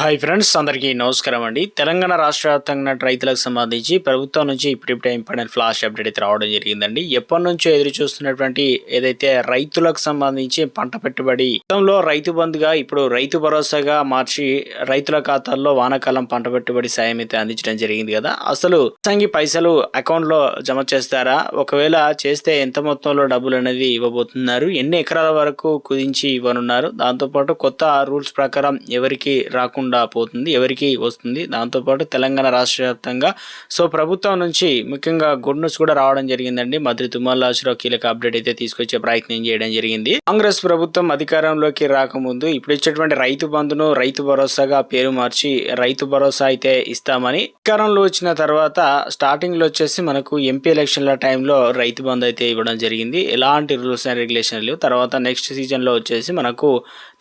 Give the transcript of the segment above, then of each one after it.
Hi friends అందరికీ నమస్కారం అండి. తెలంగాణ రాష్ట్ర వ్యాప్తంగా రైతులకు సంబంధించి ప్రభుత్వం నుంచి ఇప్పుడిప్పుడే ఇంపార్టెంట్ ఫ్లాష్ అప్డేట్ అయితే రావడం జరిగిందండి. ఎప్పటి నుంచో ఎదురు చూస్తున్నటువంటి ఏదైతే రైతులకు సంబంధించి పంట పెట్టుబడి గతంలో రైతు బంధుగా ఇప్పుడు రైతు భరోసాగా మార్చి రైతుల ఖాతాల్లో వానాకాలం పంట పెట్టుబడి సాయం అయితే అందించడం జరిగింది కదా. అసలు సంగి పైసలు అకౌంట్లో జమ చేస్తారా? ఒకవేళ చేస్తే ఎంత మొత్తంలో డబ్బులు అనేది ఇవ్వబోతున్నారు? ఎన్ని ఎకరాల వరకు కుదించి ఇవ్వనున్నారు? దాంతోపాటు కొత్త రూల్స్ ప్రకారం ఎవరికి రాకుండా పోతుంది ఎవరికి వస్తుంది. దాంతోపాటు తెలంగాణ రాష్ట్ర వ్యాప్తంగా సో ప్రభుత్వం నుంచి ముఖ్యంగా గుడ్ న్యూస్ కూడా రావడం జరిగిందండి. మంత్రి తుమ్మల కీలక అప్డేట్ అయితే తీసుకొచ్చే ప్రయత్నం చేయడం జరిగింది. కాంగ్రెస్ ప్రభుత్వం అధికారంలోకి రాకముందు ఇప్పుడు ఇచ్చేటువంటి రైతు బంధును రైతు భరోసాగా పేరు మార్చి రైతు భరోసా అయితే ఇస్తామని అధికారంలో వచ్చిన తర్వాత స్టార్టింగ్లో వచ్చేసి మనకు ఎంపీ ఎలక్షన్ల టైంలో రైతు బంధు అయితే ఇవ్వడం జరిగింది. ఎలాంటి రూల్స్ అండ్ రెగ్యులేషన్ లేవు. తర్వాత నెక్స్ట్ సీజన్లో వచ్చేసి మనకు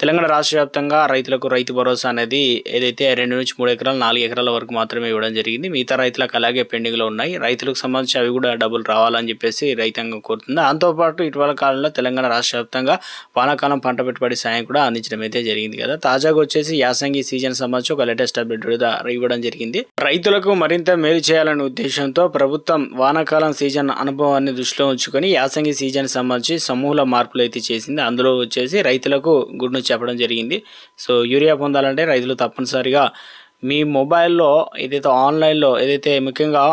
తెలంగాణ రాష్ట్ర వ్యాప్తంగా రైతులకు రైతు భరోసా అనేది ఏదైతే రెండు నుంచి మూడు ఎకరాలు నాలుగు ఎకరాల వరకు మాత్రమే ఇవ్వడం జరిగింది. మిగతా రైతులకు అలాగే పెండింగ్లో ఉన్నాయి. రైతులకు సంబంధించి అవి కూడా డబ్బులు రావాలని చెప్పేసి రైతాంగం కోరుతుంది. దాంతోపాటు ఇటీవల కాలంలో తెలంగాణ రాష్ట్ర వ్యాప్తంగా వానాకాలం పంట పెట్టుబడి సాయం కూడా అందించడం అయితే జరిగింది కదా. తాజాగా వచ్చేసి యాసంగి సీజన్ సంబంధించి ఒక లేటెస్ట్ అప్డేట్ కూడా ఇవ్వడం జరిగింది. రైతులకు మరింత మేలు చేయాలనే ఉద్దేశంతో ప్రభుత్వం వానాకాలం సీజన్ అనుభవాన్ని దృష్టిలో ఉంచుకొని యాసంగి సీజన్ సంబంధించి సమూల మార్పులు అయితే చేసింది. అందులో వచ్చేసి రైతులకు గుడ్ను చెప్పడం జరిగింది. సో యూరియా పొందాలంటే రైతులు తప్పనిసరిగా మీ మొబైల్లో ఏదైతే ఆన్లైన్లో ఏదైతే ముఖ్యంగా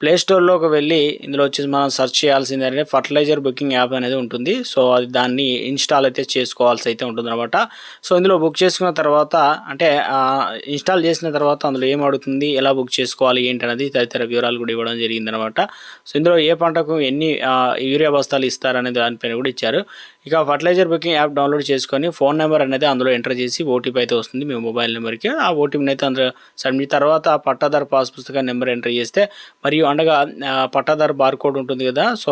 ప్లే స్టోర్లోకి వెళ్ళి ఇందులో వచ్చేసి మనం సెర్చ్ చేయాల్సింది అంటే ఫర్టిలైజర్ బుకింగ్ యాప్ అనేది ఉంటుంది. సో అది దాన్ని ఇన్స్టాల్ అయితే చేసుకోవాల్సి అయితే ఉంటుంది అనమాట సో ఇందులో బుక్ చేసుకున్న తర్వాత అంటే ఇన్స్టాల్ చేసిన తర్వాత అందులో ఏం అడుగుతుంది ఎలా బుక్ చేసుకోవాలి ఏంటి అనేది తదితర వివరాలు కూడా ఇవ్వడం జరిగింది అనమాట సో ఇందులో ఏ పంటకు ఎన్ని యూరియా బస్తాలు ఇస్తారనే దానిపైన కూడా ఇచ్చారు. ఇక ఫర్టిలైజర్ బుకింగ్ యాప్ డౌన్లోడ్ చేసుకొని ఫోన్ నెంబర్ అనేది అందులో ఎంటర్ చేసి ఓటీపీ అయితే వస్తుంది మీ మొబైల్ నెంబర్కి ఆ ఓటీపీని అయితే అందులో సబ్మిట్ తర్వాత పట్టాదారు పాస్ పుస్తకం నెంబర్ ఎంటర్ చేస్తే మరియు అండగా పట్టాదారు బార్ కోడ్ ఉంటుంది కదా సో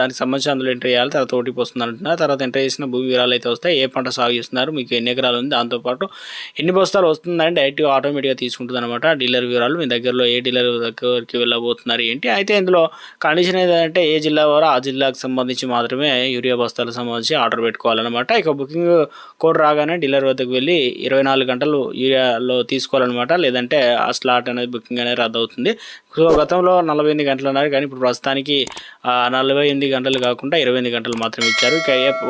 దానికి సంబంధించి అందులో ఎంటర్ చేయాలి. తర్వాత ఓటీపీ వస్తుంది అంటున్నారు. తర్వాత ఎంటర్ చేసిన భూమి వివరాలు అయితే వస్తాయి. ఏ పంట సాగు చేస్తున్నారు మీకు ఎన్ని ఎకరాలు ఉంది దాంతోపాటు ఎన్ని బస్తాలు వస్తుందని డైరెక్ట్గా ఆటోమేటిక్గా తీసుకుంటుంది అనమాట డీలర్ వివరాలు. మీ దగ్గరలో ఏ డీలర్ దగ్గరికి వెళ్ళబోతున్నారు ఏంటి? అయితే ఇందులో కండిషన్ ఏదంటే ఏ జిల్లా వారో ఆ జిల్లాకు సంబంధించి మాత్రమే యూరియా బస్తాలు సంబంధించి ఆర్డర్ పెట్టుకోవాలన్నమాట. ఇక బుకింగ్ కోడ్ రాగానే డీలర్ వద్దకు వెళ్ళి ఇరవై నాలుగు గంటలు యూరియాలో తీసుకోవాలన్నమాట. లేదంటే ఆ స్లాట్ అనేది బుకింగ్ అనేది రద్దు అవుతుంది. సో గతంలో నలభై ఎనిమిది గంటలు ఉన్నారు కానీ ఇప్పుడు ప్రస్తుతానికి నలభై ఎనిమిది గంటలు కాకుండా ఇరవై ఎనిమిది గంటలు మాత్రమే ఇచ్చారు.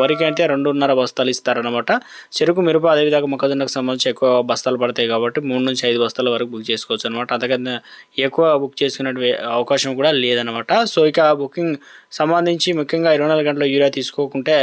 వరికి అయితే రెండున్నర బస్తాలు ఇస్తారనమాట చెరుకు మిరప అదేవిధంగా మొక్కజొన్నకు సంబంధించి ఎక్కువ బస్తాలు పడతాయి కాబట్టి మూడు నుంచి ఐదు బస్తాల వరకు బుక్ చేసుకోవచ్చు అనమాట అంతకన్నా ఎక్కువ బుక్ చేసుకునే అవకాశం కూడా లేదనమాట సో ఇక బుకింగ్ సంబంధించి ముఖ్యంగా ఇరవై నాలుగు గంటల యూరియా తీసుకోకుంటే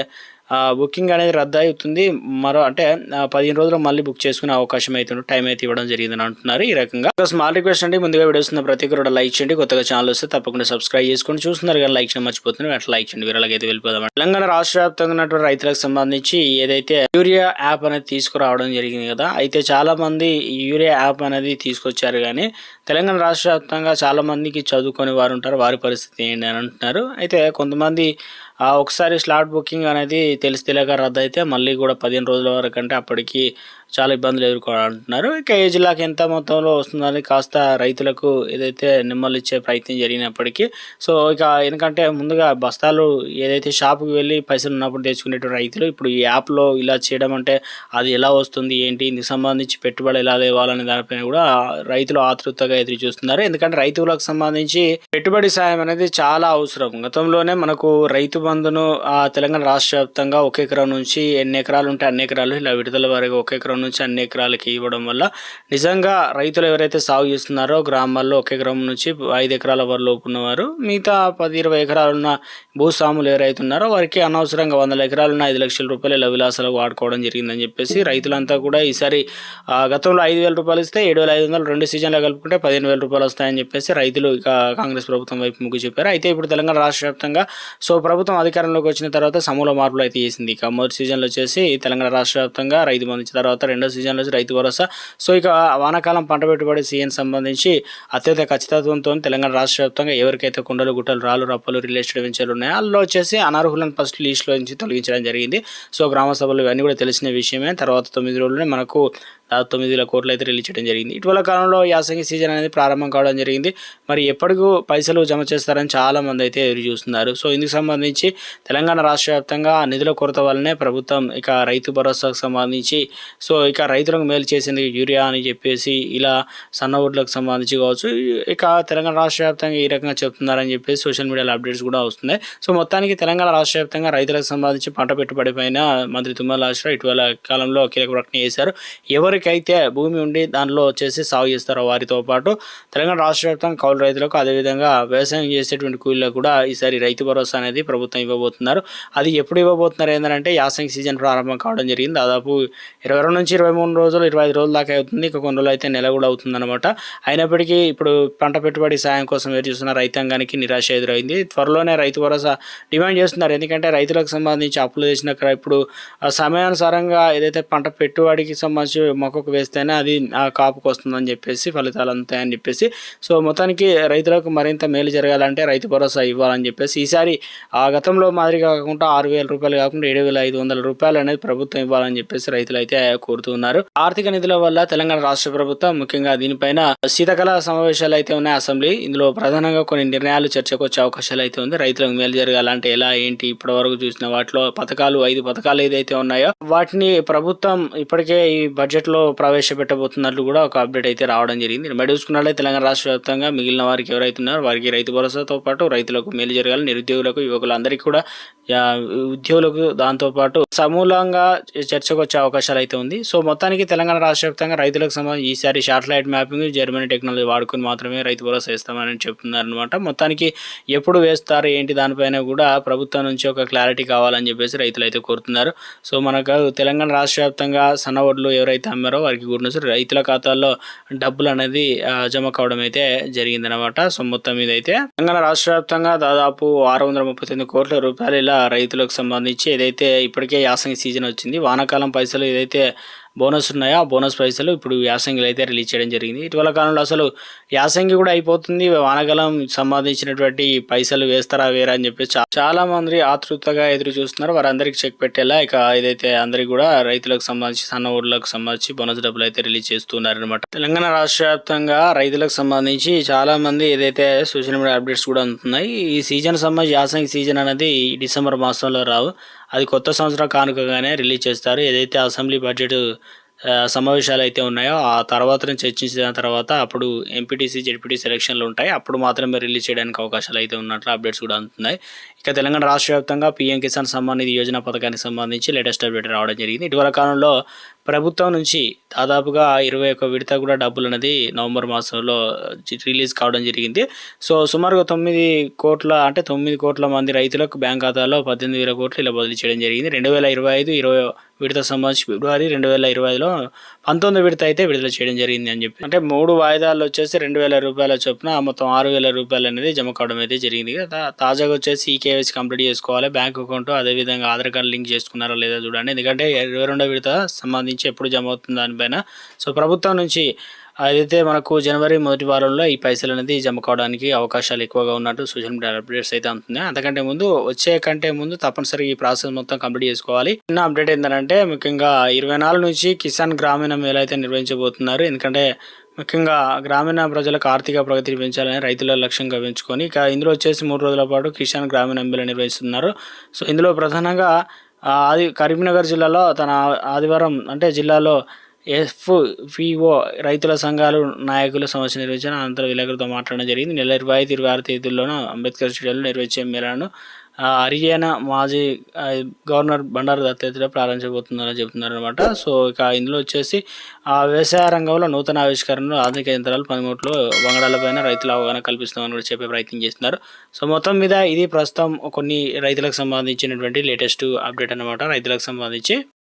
బుకింగ్ అనేది రద్దు అవుతుంది మరో అంటే పదిహేను రోజులు మళ్ళీ బుక్ చేసుకునే అవకాశం అయితే టైం అయితే ఇవ్వడం జరిగిందని అంటున్నారు ఈ రకంగా. స్మాల్ రిక్వెస్ట్ అండి. ముందుగా వీడియోస్ ఉన్న ప్రతి ఒక్కరు లైక్ చేయండి. కొత్తగా ఛానల్ వస్తే తప్పకుండా సబ్స్క్రైబ్ చేసుకొని చూస్తున్నారు కానీ లైక్ చేయడం మర్చిపోతున్నారు. అట్లా లైక్ చేయండి. వీరలాగైతే అయితే వెళ్ళిపోదాం తెలంగాణ రాష్ట్ర వ్యాప్తంగా ఉన్నటువంటి రైతులకు సంబంధించి ఏదైతే యూరియా యాప్ అనేది తీసుకురావడం జరిగింది కదా అయితే చాలా మంది యూరియా యాప్ అనేది తీసుకొచ్చారు కానీ తెలంగాణ రాష్ట్ర వ్యాప్తంగా చాలా మందికి చదువుకొని వారు ఉంటారు. వారి పరిస్థితి ఏంటి అని అంటున్నారు. అయితే కొంతమంది ఒకసారి స్లాట్ బుకింగ్ అనేది తెలిసి తెలియక రద్దు అయితే మళ్ళీ కూడా పదిహేను రోజుల వరకు అంటే అప్పటికి చాలా ఇబ్బందులు ఎదుర్కోవాలంటున్నారు. ఇక ఏ జిల్లాకి ఎంత మొత్తంలో వస్తుందని కాస్త రైతులకు ఏదైతే నిమ్మలు ఇచ్చే ప్రయత్నం జరిగినప్పటికీ సో ఇక ఎందుకంటే ముందుగా బస్తాలు ఏదైతే షాప్కి వెళ్ళి పైసలు ఉన్నప్పుడు తెచ్చుకునేటువంటి రైతులు ఇప్పుడు ఈ యాప్లో ఇలా చేయడం అంటే అది ఎలా వస్తుంది ఏంటి ఇందుకు సంబంధించి పెట్టుబడి ఎలా లేవాలనే దానిపైన కూడా రైతులు ఆతృతగా ఎదురు చూస్తున్నారు ఎందుకంటే రైతులకు సంబంధించి పెట్టుబడి సాయం అనేది చాలా అవసరం. గతంలోనే మనకు రైతు బంధును ఆ తెలంగాణ రాష్ట్ర వ్యాప్తంగా ఒక ఎకరం నుంచి ఎన్ని ఎకరాలు ఉంటే అన్ని ఎకరాలు ఇలా విడుదల వరకు ఒక ఎకరం నుంచి అన్ని ఎకరాలకి ఇవ్వడం వల్ల నిజంగా రైతులు ఎవరైతే సాగు చేస్తున్నారో గ్రామాల్లో ఒక ఎకరం నుంచి ఐదు ఎకరాల వరకు ఉన్నవారు మిగతా పది ఇరవై ఎకరాలున్న భూస్వాములు ఎవరైతే ఉన్నారో వారికి అనవసరంగా వందల ఎకరాలున్న ఐదు లక్షల రూపాయలు ఇలా విలాసాలకు వాడుకోవడం జరిగిందని చెప్పేసి రైతులంతా కూడా ఈసారి గతంలో ఐదు వేల రూపాయలు ఇస్తే ఏడు వేల ఐదు వందలు రెండు సీజన్లో కలుపుకుంటే పదిహేను వేల రూపాయలు వస్తాయని చెప్పేసి రైతులు ఇక కాంగ్రెస్ ప్రభుత్వం వైపు ముగ్గు చెప్పారు. అయితే ఇప్పుడు తెలంగాణ రాష్ట్ర వ్యాప్తంగా సో ప్రభుత్వం అధికారంలోకి వచ్చిన తర్వాత సమూల మార్పులు అయితే చేసింది. ఇక మొదటి సీజన్లో వచ్చేసి తెలంగాణ రాష్ట్ర వ్యాప్తంగా రైతు బంధు తర్వాత రెండో సీజన్లో వచ్చి రైతు భరోసా. సో ఇక వానాకాలం పంట పెట్టుబడి సీఎం సంబంధించి అత్యంత ఖచ్చితత్వంతో తెలంగాణ రాష్ట్ర వ్యాప్తంగా ఎవరికైతే కుండలు గుట్టలు రాళ్ళు రప్పలు రిలేటెడ్ వెంచర్లు ఉన్నాయో అందులో వచ్చేసి అనర్హులను ఫస్ట్ లిస్టులో నుంచి తొలగించడం జరిగింది. సో గ్రామ సభలు ఇవన్నీ కూడా తెలిసిన విషయమే. తర్వాత తొమ్మిది రోజులనే మనకు దాదాపు తొమ్మిది వేల కోట్లు అయితే రిలీజ్ చేయడం జరిగింది. ఇటీవల కాలంలో యాసంగి సీజన్ అనేది ప్రారంభం కావడం జరిగింది. మరి ఎప్పటికూ పైసలు జమ చేస్తారని చాలా మంది అయితే ఎదురు చూస్తున్నారు. సో ఇందుకు సంబంధించి తెలంగాణ రాష్ట్ర వ్యాప్తంగా నిధుల కొరత వల్లనే ప్రభుత్వం ఇక రైతు భరోసాకు సంబంధించి సో ఇక రైతులకు మేలు చేసేందుకు యూరియా అని చెప్పేసి ఇలా సన్న ఓట్లకు సంబంధించి కావచ్చు ఇక తెలంగాణ రాష్ట్ర వ్యాప్తంగా ఈ రకంగా చెప్తున్నారని చెప్పేసి సోషల్ మీడియాలో అప్డేట్స్ కూడా వస్తున్నాయి. సో మొత్తానికి తెలంగాణ రాష్ట్ర వ్యాప్తంగా రైతులకు సంబంధించి పంట పెట్టుబడి పైన మంత్రి తుమ్మల రాష్ట్ర ఇటీవల కాలంలో కీలక ప్రకటన చేశారు. ఎవరు ఎవరికైతే భూమి ఉండి దానిలో వచ్చేసి సాగు చేస్తారో వారితో పాటు తెలంగాణ రాష్ట్ర వ్యాప్తంగా కౌలు రైతులకు అదేవిధంగా వ్యవసాయం చేసేటువంటి కూలీలకు కూడా ఈసారి రైతు భరోసా అనేది ప్రభుత్వం ఇవ్వబోతున్నారు. అది ఎప్పుడు ఇవ్వబోతున్నారు ఏంటంటే యాసంగి సీజన్ ప్రారంభం కావడం జరిగింది. దాదాపు ఇరవై రెండు నుంచి ఇరవై మూడు రోజులు ఇరవై ఐదు రోజుల దాకా అవుతుంది. ఇక కొన్ని రోజులు అయితే నెల కూడా అవుతుందన్నమాట. అయినప్పటికీ ఇప్పుడు పంట పెట్టుబడి సాయం కోసం ఎదురు చూస్తున్న రైతాంగానికి నిరాశ ఎదురైంది. త్వరలోనే రైతు భరోసా డిమాండ్ చేస్తున్నారు. ఎందుకంటే రైతులకు సంబంధించి అప్పులు చేసిన ఇప్పుడు సమయానుసారంగా ఏదైతే పంట పెట్టుబడికి సంబంధించి మొక్కకు వేస్తేనే అది ఆ కాపుకు వస్తుందని చెప్పేసి ఫలితాలు అందుతాయని చెప్పేసి. సో మొత్తానికి రైతులకు మరింత మేలు జరగాలంటే రైతు భరోసా ఇవ్వాలని చెప్పేసి. ఈసారి ఆ గతంలో మాదిరిగా కాకుండా ఆరు వేల రూపాయలు కాకుండా ఏడు వేల ఐదు వందల రూపాయలు అనేది ప్రభుత్వం ఇవ్వాలని చెప్పేసి రైతులు అయితే కోరుతున్నారు. ఆర్థిక నిధుల వల్ల తెలంగాణ రాష్ట్ర ప్రభుత్వం ముఖ్యంగా దీనిపైన శీతకాల సమావేశాలు అయితే ఉన్నాయి అసెంబ్లీ. ఇందులో ప్రధానంగా కొన్ని నిర్ణయాలు చర్చకు వచ్చే అవకాశాలు అయితే ఉంది. రైతులకు మేలు జరగాలంటే ఎలా ఏంటి ఇప్పటి వరకు చూసిన వాటిలో పథకాలు ఐదు పథకాలు ఏదైతే ఉన్నాయో వాటిని ప్రభుత్వం ఇప్పటికే ఈ బడ్జెట్లో ప్రవేశపెట్టబోతున్నట్లు కూడా ఒక అప్డేట్ అయితే రావడం జరిగింది. మరి చూసుకున్నట్లయితే తెలంగాణ రాష్ట్ర వ్యాప్తంగా మిగిలిన వారికి ఎవరైతే ఉన్నారో వారికి రైతు భరోసాతో పాటు రైతులకు మేలు జరగాలి నిరుద్యోగులకు యువకులందరికీ కూడా ఉద్యోగులకు దాంతోపాటు సమూలంగా చర్చకు వచ్చే అవకాశాలు అయితే ఉంది. సో మొత్తానికి తెలంగాణ రాష్ట్ర వ్యాప్తంగా రైతులకు సంబంధించి ఈసారి శాటిలైట్ మ్యాపింగ్ జర్మనీ టెక్నాలజీ వాడుకొని మాత్రమే రైతు భరోసా ఇస్తామని చెప్తున్నారు అనమాట మొత్తానికి ఎప్పుడు వేస్తారు ఏంటి దానిపైన కూడా ప్రభుత్వం నుంచి ఒక క్లారిటీ కావాలని చెప్పేసి రైతులు అయితే కోరుతున్నారు. సో మనకు తెలంగాణ రాష్ట్ర వ్యాప్తంగా సన్న వడ్లు ఎవరైతే అమ్మారో వారికి గుడ్ రైతుల ఖాతాల్లో డబ్బులు అనేది జమ కావడం అయితే జరిగిందనమాట సో మొత్తం మీద అయితే తెలంగాణ రాష్ట్ర వ్యాప్తంగా దాదాపు ఆరు వందల ముప్పై తొమ్మిది కోట్ల రూపాయలు ఇలా రైతులకు సంబంధించి ఏదైతే ఇప్పటికే యాసంగి సీజన్ వచ్చింది వానాకాలం పైసలు ఏదైతే బోనస్ ఉన్నాయో? ఆ బోనస్ పైసలు ఇప్పుడు యాసంగిలో అయితే రిలీజ్ చేయడం జరిగింది. ఇటీవల కాలంలో అసలు యాసంగి కూడా అయిపోతుంది. వానాకాలం సంబంధించినటువంటి పైసలు వేస్తారా వేరా అని చెప్పి చా- చాలా మంది ఆతృతగా ఎదురు చూస్తున్నారు. వారందరికి చెక్ పెట్టేలా ఇక ఏదైతే అందరికి కూడా రైతులకు సంబంధించి సన్న ఊర్లకు సంబంధించి బోనస్ డబ్బులు అయితే రిలీజ్ చేస్తున్నారు అనమాట తెలంగాణ రాష్ట్ర వ్యాప్తంగా రైతులకు సంబంధించి చాలా మంది ఏదైతే సోషల్ మీడియా అప్డేట్స్ కూడా అందుతున్నాయి. ఈ సీజన్ సంబంధించి యాసంగి సీజన్ అనేది డిసెంబర్ మాసంలో రావు. అది కొత్త సంవత్సరం కానుకగానే రిలీజ్ చేస్తారు. ఏదైతే అసెంబ్లీ బడ్జెట్ సమావేశాలు అయితే ఉన్నాయో ఆ తర్వాత చర్చించిన తర్వాత అప్పుడు ఎంపీటీసీ జెడ్పీటీసీ సెలక్షన్లు ఉంటాయి. అప్పుడు మాత్రమే రిలీజ్ చేయడానికి అవకాశాలు అయితే ఉన్నట్లు అప్డేట్స్ కూడా అందుతున్నాయి. ఇక తెలంగాణ రాష్ట్ర వ్యాప్తంగా పీఎం కిసాన్ సమ్మాన్ నిధి యోజన పథకానికి సంబంధించి లేటెస్ట్ అప్డేట్ రావడం జరిగింది. ఇటీవల కాలంలో ప్రభుత్వం నుంచి దాదాపుగా ఇరవై ఒక్క విడత కూడా డబ్బులు అనేది నవంబర్ మాసంలో రిలీజ్ కావడం జరిగింది. సో సుమారుగా తొమ్మిది కోట్ల అంటే తొమ్మిది కోట్ల మంది రైతులకు బ్యాంక్ ఖాతాలో పద్దెనిమిది వేల కోట్లు ఇలా బదిలీ చేయడం జరిగింది. రెండు వేల ఇరవై ఐదు ఇరవై విడత సంబంధించి ఫిబ్రవరి రెండు వేల ఇరవై ఐదులో పంతొమ్మిది విడత అయితే విడుదల చేయడం జరిగింది అని చెప్పి. అంటే మూడు వాయిదాలు వచ్చేసి రెండు వేల రూపాయల చొప్పున మొత్తం ఆరు వేల రూపాయలు అనేది జమ కావడం అయితే జరిగింది. తాజాగా వచ్చేసి ఈ కేవైసీ కంప్లీట్ చేసుకోవాలి. బ్యాంక్ అకౌంట్ అదేవిధంగా ఆధార్ కార్డు లింక్ చేసుకున్నారా లేదా చూడండి. ఎందుకంటే ఇరవై రెండో విడత సంబంధించి ఎప్పుడు జమ అవుతుంది దానిపైన. సో ప్రభుత్వం నుంచి అదైతే మనకు జనవరి మొదటి వారంలో ఈ పైసలు అనేది జమ కావడానికి అవకాశాలు ఎక్కువగా ఉన్నట్టు సోషల్ మీడియా అప్డేట్స్ అయితే అందుతున్నాయి అంతకంటే ముందు వచ్చే కంటే ముందు తప్పనిసరిగా ఈ ప్రాసెస్ మొత్తం కంప్లీట్ చేసుకోవాలి. చిన్న అప్డేట్ ఏంటంటే ముఖ్యంగా ఇరవై నాలుగు నుంచి కిసాన్ గ్రామీణ మేళ అయితే నిర్వహించబోతున్నారు. ఎందుకంటే ముఖ్యంగా గ్రామీణ ప్రజలకు ఆర్థిక ప్రగతిని పెంచాలని రైతుల లక్ష్యంగా పెంచుకొని ఇక ఇందులో వచ్చేసి మూడు రోజుల పాటు కిసాన్ గ్రామీణ మేళ నిర్వహిస్తున్నారు. సో ఇందులో ప్రధానంగా ఆది కరీంనగర్ జిల్లాలో తన ఆదివారం అంటే జిల్లాలో ఎఫ్పిఓ రైతుల సంఘాలు నాయకుల సమస్య నిర్వహించిన అనంతరం విలేకరులతో మాట్లాడడం జరిగింది. నెల ఇరవై ఐదు ఇరవై ఆరు తేదీల్లోనూ అంబేద్కర్ స్టేడియంలో నిర్వహించే మేళాను హరియానా మాజీ గవర్నర్ బండారు దత్తాత్రేయ ప్రారంభించబోతున్నారని చెప్తున్నారు అనమాట సో ఇక ఇందులో వచ్చేసి ఆ వ్యవసాయ రంగంలో నూతన ఆవిష్కరణలు ఆధునిక యంత్రాలు పనిముట్లు వంగడాలపైన రైతుల అవగాహన కల్పిస్తామని కూడా చెప్పే ప్రయత్నం చేస్తున్నారు. సో మొత్తం మీద ఇది ప్రస్తుతం కొన్ని రైతులకు సంబంధించినటువంటి లేటెస్ట్ అప్డేట్ అనమాట రైతులకు సంబంధించి